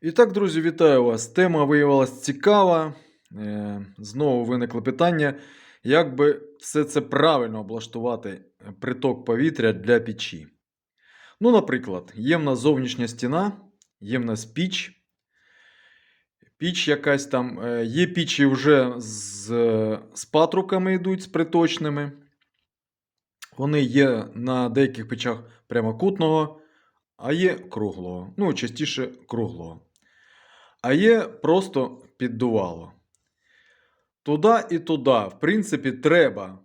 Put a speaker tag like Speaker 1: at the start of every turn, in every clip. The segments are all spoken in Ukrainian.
Speaker 1: І так, друзі, вітаю вас. Тема виявилася цікава. Е, Знову виникло питання, як би все це правильно облаштувати е, приток повітря для печі. Ну, наприклад, є в нас зовнішня стіна, є в нас піч. Піч якась там, е, є пічі вже з, з патруками йдуть, з приточними. Вони є на деяких печах прямокутного, а є круглого. Ну, частіше круглого. А є просто піддувало. Туди і туди, в принципі, треба.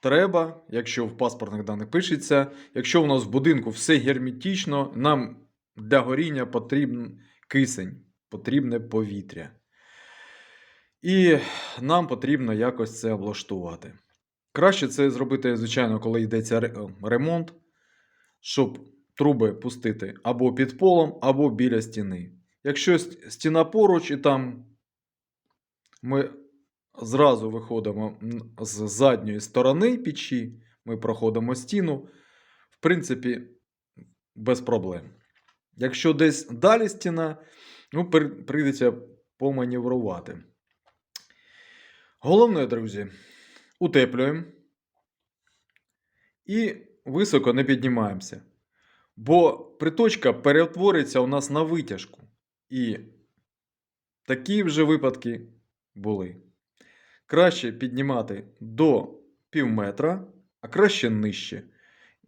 Speaker 1: Треба, якщо в паспортних даних пишеться, якщо у нас в будинку все герметично, нам для горіння потрібен кисень, потрібне повітря. І нам потрібно якось це облаштувати. Краще це зробити, звичайно, коли йдеться ремонт, щоб труби пустити або під полом, або біля стіни. Якщо стіна поруч і там ми зразу виходимо з задньої сторони печі, ми проходимо стіну, в принципі, без проблем. Якщо десь далі стіна, ну, прийдеться поманеврувати. Головне, друзі, утеплюємо і високо не піднімаємося. Бо приточка перетвориться у нас на витяжку. І такі вже випадки були. Краще піднімати до пів метра, а краще нижче.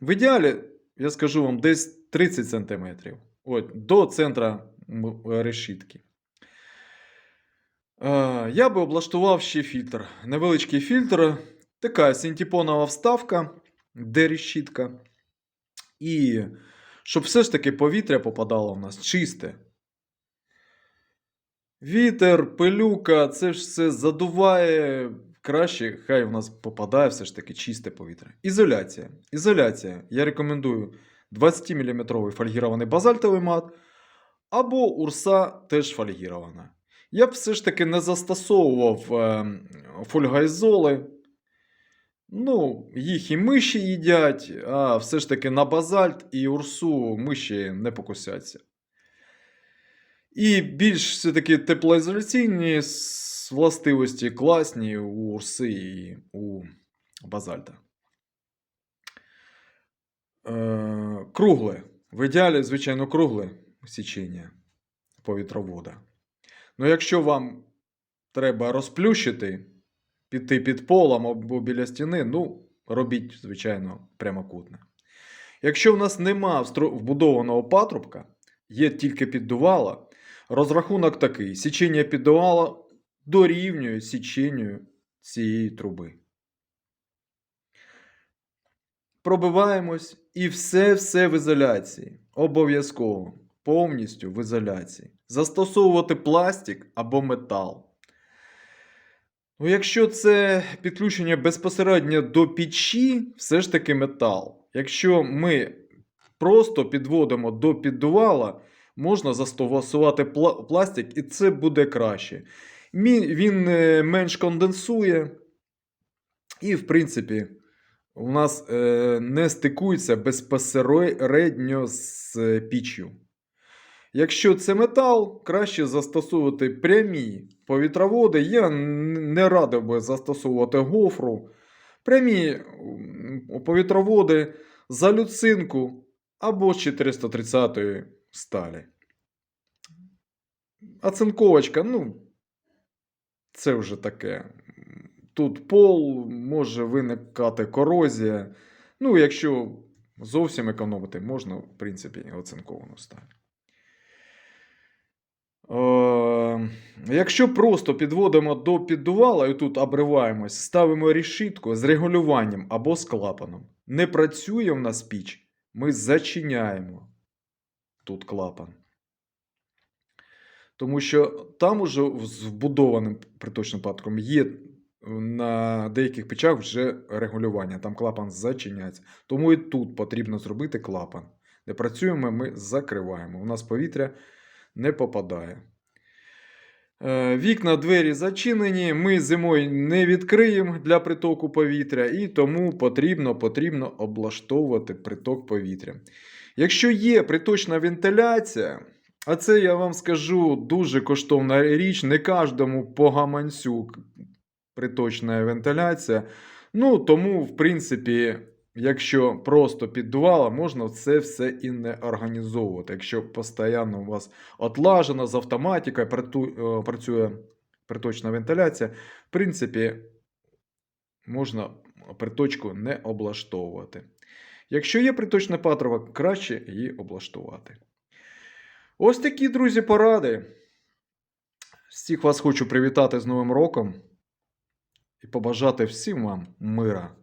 Speaker 1: В ідеалі, я скажу вам, десь 30 см. От, до центра решітки. Е, Я би облаштував ще фільтр. Невеличкий фільтр, така синтепонова вставка, де решітка. І щоб все ж таки повітря попадало в нас чисте. Вітер, пилюка, це ж все задуває. Краще, хай в нас попадає все ж таки чисте повітря. Ізоляція. Ізоляція. Я рекомендую 20-мм фольгірований базальтовий мат. Або урса теж фольгірована. Я б все ж таки не застосовував е, фольгайзоли. Ну, їх і миші їдять, а все ж таки на базальт і урсу миші не покусяться. І більш все-таки теплоізоляційні властивості класні у урси і у базальта. Е, кругле. В ідеалі, звичайно, кругле січення повітровода. Ну, якщо вам треба розплющити, піти під полом або біля стіни, ну, робіть, звичайно, прямокутне. Якщо в нас нема вбудованого патрубка, є тільки піддувало, розрахунок такий: січення піддувала дорівнює січенню цієї труби. Пробиваємось і все-все в ізоляції. Обов'язково. Повністю в ізоляції. Застосовувати пластик або метал. Ну, якщо це підключення безпосередньо до печі, все ж таки метал. Якщо ми просто підводимо до піддувала, можна застосувати пластик, і це буде краще. Він е, менш конденсує, і, в принципі, у нас е, не стикується безпосередньо з е, піччю. Якщо це метал, краще застосовувати прямі повітроводи. Я не радив би застосовувати гофру. Прямі повітроводи за люцинку або з 430 сталі. Оцинковочка, ну, це вже таке. Тут пол може виникати корозія. Ну, якщо зовсім економити, можна, в принципі, оцинковану сталь. Е, якщо просто підводимо до піддувала і тут обриваємось, ставимо решітку з регулюванням або з клапаном. Не працює в нас піч, ми зачиняємо тут клапан. Тому що там уже з вбудованим приточним патрубком є на деяких печах вже регулювання, там клапан зачиняється. Тому і тут потрібно зробити клапан. Де працюємо, ми закриваємо. У нас повітря не попадає. Е, Вікна, двері зачинені. Ми зимою не відкриємо для притоку повітря, і тому потрібно, потрібно облаштовувати приток повітря. Якщо є приточна вентиляція, А це я вам скажу дуже коштовна річ. Не кожному по гаманцю приточна вентиляція. Ну, тому, в принципі, якщо просто піддувало, можна це все і не організовувати. Якщо постійно у вас отлажено з автоматикою, е, працює приточна вентиляція, в принципі, можна приточку не облаштовувати. Якщо є приточна патрова, краще її облаштувати. Ось такі, друзі, поради. Всіх вас хочу привітати з Новим роком і побажати всім вам мира.